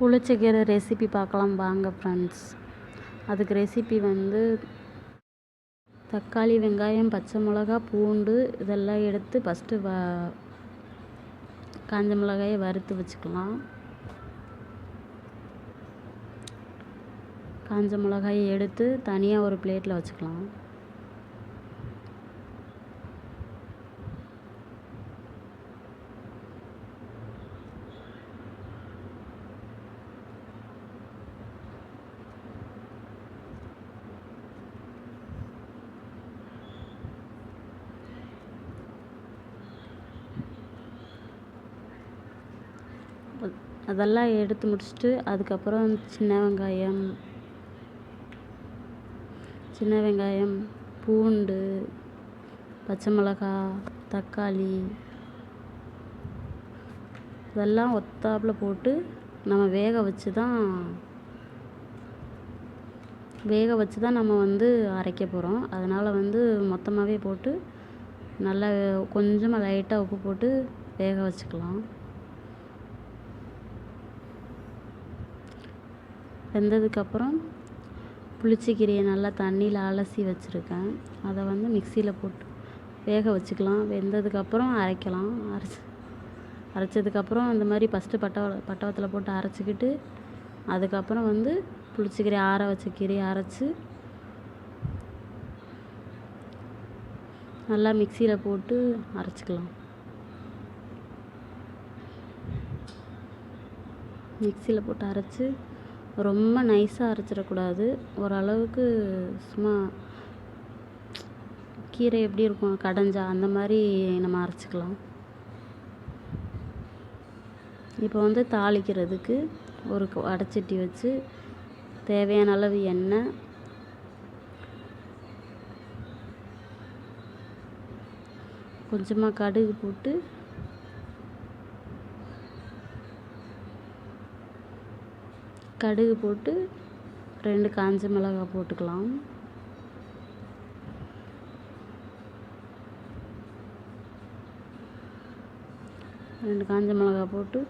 புளிச்சக்கீரை ரெசிபி பார்க்கலாம் வாங்க ஃப்ரெண்ட்ஸ் அதுக்கு ரெசிபி வந்து தக்காளி வெங்காயம் பச்சை மிளகா பூண்டு இதெல்லாம் எடுத்து ஃபஸ்ட்டு வ காஞ்ச மிளகாயை வறுத்து வச்சுக்கலாம். காஞ்ச மிளகாயை எடுத்து தனியாக ஒரு பிளேட்டில் வச்சுக்கலாம். அதெல்லாம் எடுத்து முடிச்சுட்டு அதுக்கப்புறம் சின்ன வெங்காயம் சின்ன வெங்காயம் பூண்டு பச்சை மிளகா தக்காளி இதெல்லாம் ஒத்தாப்பில் போட்டு நம்ம வேக வச்சு தான் வேக வச்சு தான் நம்ம வந்து அரைக்க போகிறோம் அதனால் வந்து மொத்தமாகவே போட்டு நல்லா கொஞ்சமாக லைட்டாக உப்பு போட்டு வேக வச்சுக்கலாம். வெந்ததுக்கப்புறம் புளிச்சக்கீரையை நல்லா தண்ணியில் அலசி வச்சுருக்கேன். அதை வந்து மிக்சியில் போட்டு வேக வச்சுக்கலாம். வெந்ததுக்கப்புறம் அரைக்கலாம். அரைச்சி அரைச்சதுக்கப்புறம் இந்த மாதிரி ஃபஸ்ட்டு பட்டவ பட்டவத்தில் போட்டு அரைச்சிக்கிட்டு அதுக்கப்புறம் வந்து புளிச்சக்கீரை ஆற வச்ச கீரையை அரைச்சி நல்லா மிக்சியில் போட்டு அரைச்சிக்கலாம். மிக்சியில் போட்டு அரைச்சி ரொம்ப நைஸாக அரைச்சிடக்கூடாது. ஓரளவுக்கு சும்மா கீரை எப்படி இருக்கும் கடைஞ்சா அந்த மாதிரி நம்ம அரைச்சிக்கலாம். இப்போ வந்து தாளிக்கிறதுக்கு ஒரு அடைச்சட்டி வச்சு தேவையான அளவு எண்ணெய் கொஞ்சமாக கடுகு போட்டு கடுகு போட்டு ரெண்டு காஞ்ச மிளகாய் போட்டுக்கலாம். ரெண்டு காஞ்ச மிளகாய் போட்டு